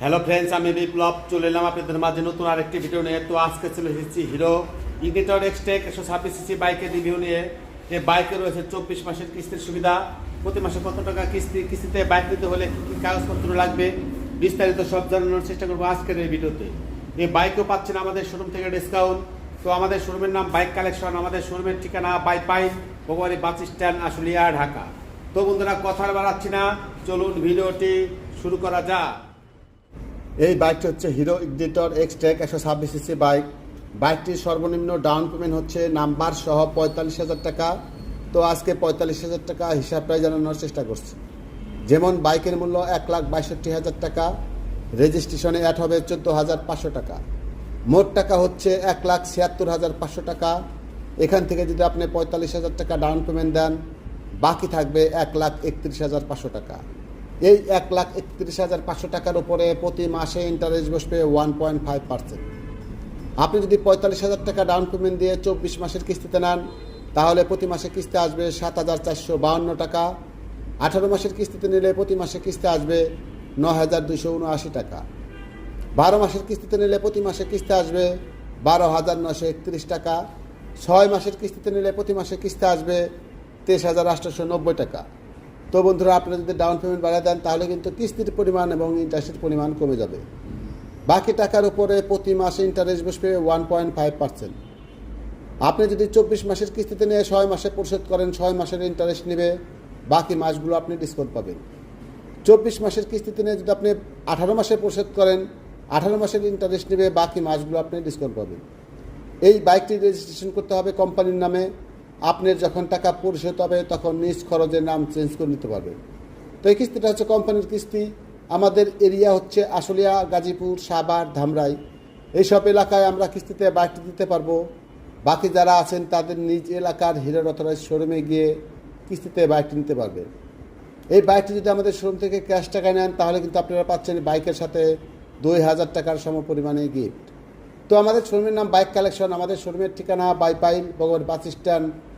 Hello friends আমি বিপ্লব চলে এলাম আপনাদের মাঝে নতুন আরেকটি ভিডিও নিয়ে। তো আজকে চলে এসেছি হিরো ইগনিটর এক্সটেক একশো ছাব্বিশ সিসি বাইকের রিভিউ নিয়ে। যে বাইকে রয়েছে চব্বিশ মাসের কিস্তির সুবিধা। প্রতি মাসে কত টাকা কিস্তি, কিস্তিতে বাইক নিতে হলে কী কী কাগজপত্র লাগবে? বিস্তারিত সব জানানোর চেষ্টা করব আজকের এই ভিডিওতে এই বাইকও পাচ্ছেন আমাদের শোরুম থেকে ডিসকাউন্ট তো আমাদের শোরুমের নাম বাইক কালেকশন আমাদের শোরুমের ঠিকানা বাই পাই ভগবানী বাস স্ট্যান্ড, আশুলিয়া, ঢাকা। তো বন্ধুরা কথা বাড়াচ্ছি না। চলুন ভিডিওটি শুরু করা যাক। এই বাইকটি হচ্ছে হিরো ইগনিটর এক্স টেক একশো ছাব্বিশ সিসি বাইক। বাইকটির সর্বনিম্ন ডাউন পেমেন্ট হচ্ছে নাম্বার সহ পঁয়তাল্লিশ হাজার টাকা। তো আজকে পঁয়তাল্লিশ হাজার টাকা হিসাব হিসাবটাই জানানোর চেষ্টা করছি। যেমন বাইকের মূল্য এক লাখ বাষট্টি হাজার টাকা, রেজিস্ট্রেশনে অ্যাড হবে চোদ্দ হাজার পাঁচশো টাকা। মোট টাকা হচ্ছে এক লাখ ছিয়াত্তর হাজার পাঁচশো টাকা। এখান থেকে যদি আপনি পঁয়তাল্লিশ হাজার টাকা ডাউন পেমেন্ট দেন, বাকি থাকবে এক লাখ একত্রিশ হাজার পাঁচশো টাকা। এই এক লাখ একত্রিশ হাজার পাঁচশো টাকার উপরে প্রতি মাসে ইন্টারেস্ট বসবে ওয়ান পয়েন্ট ফাইভ পার্সেন্ট আপনি যদি পঁয়তাল্লিশ হাজার টাকা ডাউন পেমেন্ট দিয়ে চব্বিশ মাসের কিস্তিতে নেন, তাহলে প্রতি মাসে কিস্তি আসবে সাত হাজার চারশো বাহান্ন টাকা। আঠারো মাসের কিস্তিতে নিলে প্রতি মাসে কিস্তি আসবে ন হাজার দুশো উনআশি টাকা। বারো মাসের কিস্তিতে নিলে প্রতি মাসে কিস্তি আসবে বারো হাজার নশো একত্রিশ টাকা। ছয় মাসের কিস্তিতে নিলে প্রতি মাসে কিস্তি আসবে তেইশ হাজার আটশোশো নব্বই টাকা। তো বন্ধুরা, আপনারা যদি ডাউন পেমেন্ট বাড়িয়ে দেন, তাহলে কিন্তু কিস্তির পরিমাণ এবং ইন্টারেস্টের পরিমাণ কমে যাবে। বাকি টাকার উপরে প্রতি মাসে ইন্টারেস্ট বসবে ওয়ান পয়েন্ট ফাইভ পার্সেন্ট আপনি যদি চব্বিশ মাসের কিস্তিতে নিয়ে ছয় মাসে পরিশোধ করেন, ছয় মাসের ইন্টারেস্ট নেবে, বাকি মাসগুলো আপনি ডিসকাউন্ট পাবেন। চব্বিশ মাসের কিস্তিতে নিয়ে যদি আপনি আঠারো মাসে পরিশোধ করেন, আঠারো মাসের ইন্টারেস্ট নেবে, বাকি মাসগুলো আপনি ডিসকাউন্ট পাবেন। এই বাইকটি রেজিস্ট্রেশন করতে হবে কোম্পানির নামে। আপনার যখন টাকা পরিশোধ হবে, তখন নিজ খরচের নাম চেঞ্জ করে নিতে পারবেন তো এই কিস্তিটা হচ্ছে কোম্পানির কিস্তি। আমাদের এরিয়া হচ্ছে আশুলিয়া, গাজীপুর, সাভার, ধামরাই। এইসব এলাকায় আমরা কিস্তিতে বাইকটি দিতে পারব। বাকি যারা আছেন, তাদের নিজ এলাকার হিরোর অথরাইজ শোরুমে গিয়ে কিস্তিতে বাইকটি নিতে পারবে। এই বাইকটি যদি আমাদের শোরুম থেকে ক্যাশ টাকায় নেন, তাহলে কিন্তু আপনারা পাচ্ছেন বাইকের সাথে দুই হাজার টাকার সম পরিমাণে গিফট। তো আমাদের শোরুমের নাম বাইক কালেকশন। আমাদের শোরুমের ঠিকানা বাইপাইল ভগবান বাস স্ট্যান্ড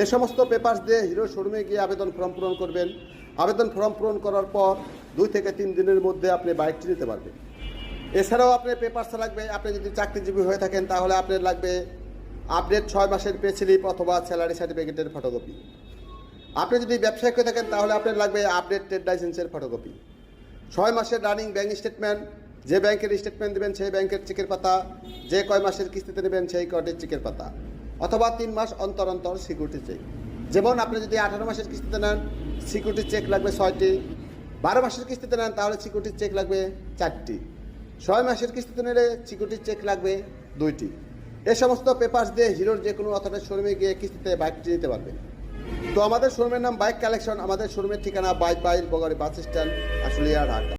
এই সমস্ত পেপার্স দিয়ে হিরো শোরুমে গিয়ে আবেদন ফর্ম পূরণ করবেন। আবেদন ফর্ম পূরণ করার পর দুই থেকে তিন দিনের মধ্যে আপনি বাইকটি নিতে পারবেন। এছাড়াও আপনার পেপার্স লাগবে, আপনি যদি চাকরিজীবী হয়ে থাকেন তাহলে আপনার লাগবে আপডেট ছয় মাসের পে স্লিপ অথবা স্যালারি সার্টিফিকেটের ফটোকপি আপনি যদি ব্যবসায়িক হয়ে থাকেন তাহলে আপনার লাগবে আপডেট ট্রেড লাইসেন্সের ফটোকপি ছয় মাসের রানিং ব্যাংক স্টেটমেন্ট যে ব্যাংকের স্টেটমেন্ট দেবেন সেই ব্যাংকের চেকের পাতা, যে কয় মাসের কিস্তিতে নেবেন সেই কয়টির চেকের পাতা। অথবা তিন মাস অন্তর অন্তর সিকিউরিটি চেক যেমন আপনি যদি আঠারো মাসের কিস্তিতে নেন সিকিউরিটি চেক লাগবে ছয়টি। বারো মাসের কিস্তিতে নেন, তাহলে সিকিউরিটি চেক লাগবে চারটি। ছয় মাসের কিস্তিতে নিলে সিকিউরিটি চেক লাগবে দুইটি। এ সমস্ত পেপার্স দিয়ে হিরোর যে কোনো অথবা শোরুমে গিয়ে কিস্তিতে বাইকটি নিতে পারবেন তো আমাদের শোরুমের নাম বাইক কালেকশন আমাদের শোরুমের ঠিকানা বাইক বাইল বগারি বাস স্ট্যান্ড, আশুলিয়া, ঢাকা।